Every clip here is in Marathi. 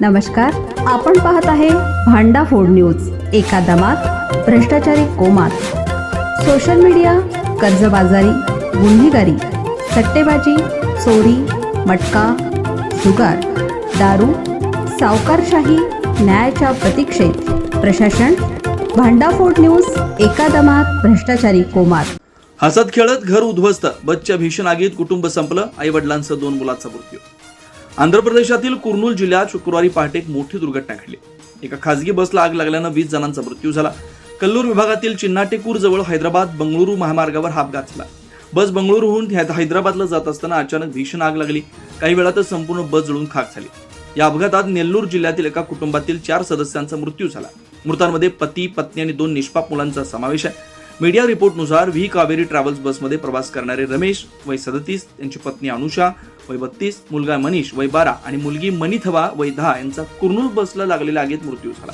नमस्कार आपण पाहत आहे भांडा फोड न्यूज एका दमात भ्रष्टाचारी कोमात. सोशल मीडिया कर्जबाजारी गुन्हेगारी सट्टेबाजी चोरी मटका जुगार दारू सावकारशाही न्यायाच्या प्रतीक्षेत. प्रशासन भांडाफोड न्यूज एका दमात भ्रष्टाचारी कोमात. हसत खेळत घर उद्ध्वस्त. बच्च्या भीषण आगीत कुटुंब संपलं. आई वडिलांसह दोन मुलांचा मृत्यू. आंध्र प्रदेशातील कुर्नूल जिल्ह्यात शुक्रवारी पहाटे एक मोठी दुर्घटना घडली. एका खासगी बसला आग लागल्यानं वीस जणांचा मृत्यू झाला. कल्लूर विभागातील चिन्नाटेकूर जवळ हैदराबाद बंगळुरू महामार्गावर हा अपघात झाला बस बंगळुरूहून हैदराबादला जात असताना अचानक भीषण आग लागली. काही वेळातच संपूर्ण बस जळून खाक झाली. या अपघातात नेल्लूर जिल्ह्यातील एका कुटुंबातील चार सदस्यांचा मृत्यू झाला. मृतांमध्ये पती पत्नी आणि दोन निष्पाप मुलांचा समावेश आहे. मीडिया रिपोर्टनुसार व्ही कावेरी ट्रॅव्हल्स बसमध्ये प्रवास करणारे रमेश वय सदतीस त्यांची पत्नी अनुषा वय बत्तीस मुलगा मनीष वय बारा आणि मुलगी मनिथवा वय दहा यांचा कुर्नूल बसला लागलेल्या आगीत मृत्यू झाला.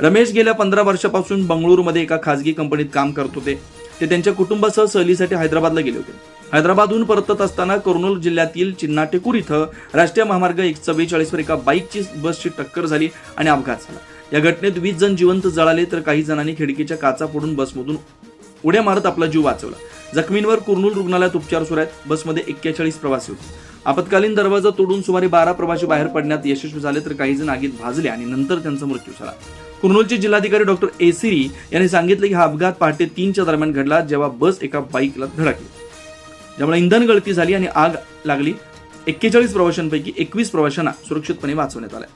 रमेश गेल्या पंधरा वर्षापासून बंगळुरूमध्ये एका खासगी कंपनीत काम करत होते. ते त्यांच्या कुटुंबासह सहलीसाठी हैदराबादला गेले होते. हैदराबादहून परतत असताना कर्नूल जिल्ह्यातील चिन्नाटेकूर इथं राष्ट्रीय महामार्ग एक चव्वेचाळीसवर एका बाईकची बसची टक्कर झाली आणि अपघात झाला. या घटनेत वीस जण जिवंत जळाले तर काही जणांनी खिडकीच्या काचा फोडून बसमधून उड्या मारत आपला जीव वाचवला. जखमींवर कुर्नूल रुग्णालयात उपचार सुरू आहेत. बसमध्ये एक्केचाळीस प्रवासी होते. आपत्कालीन दरवाजा तोडून सुमारे बारा प्रवासी बाहेर पडण्यात यशस्वी झाले तर काही जण आगीत भाजले आणि नंतर त्यांचा मृत्यू झाला. कुर्नूलचे जिल्हाधिकारी डॉक्टर एसिरी यांनी सांगितले की हा अपघात पहाटे तीनच्या दरम्यान घडला जेव्हा बस एका बाईकला धडकली. ज्यामुळे इंधन गळती झाली आणि आग लागली. एक्केचाळीस प्रवाशांपैकी एकवीस प्रवाशांना सुरक्षितपणे वाचवण्यात आल्या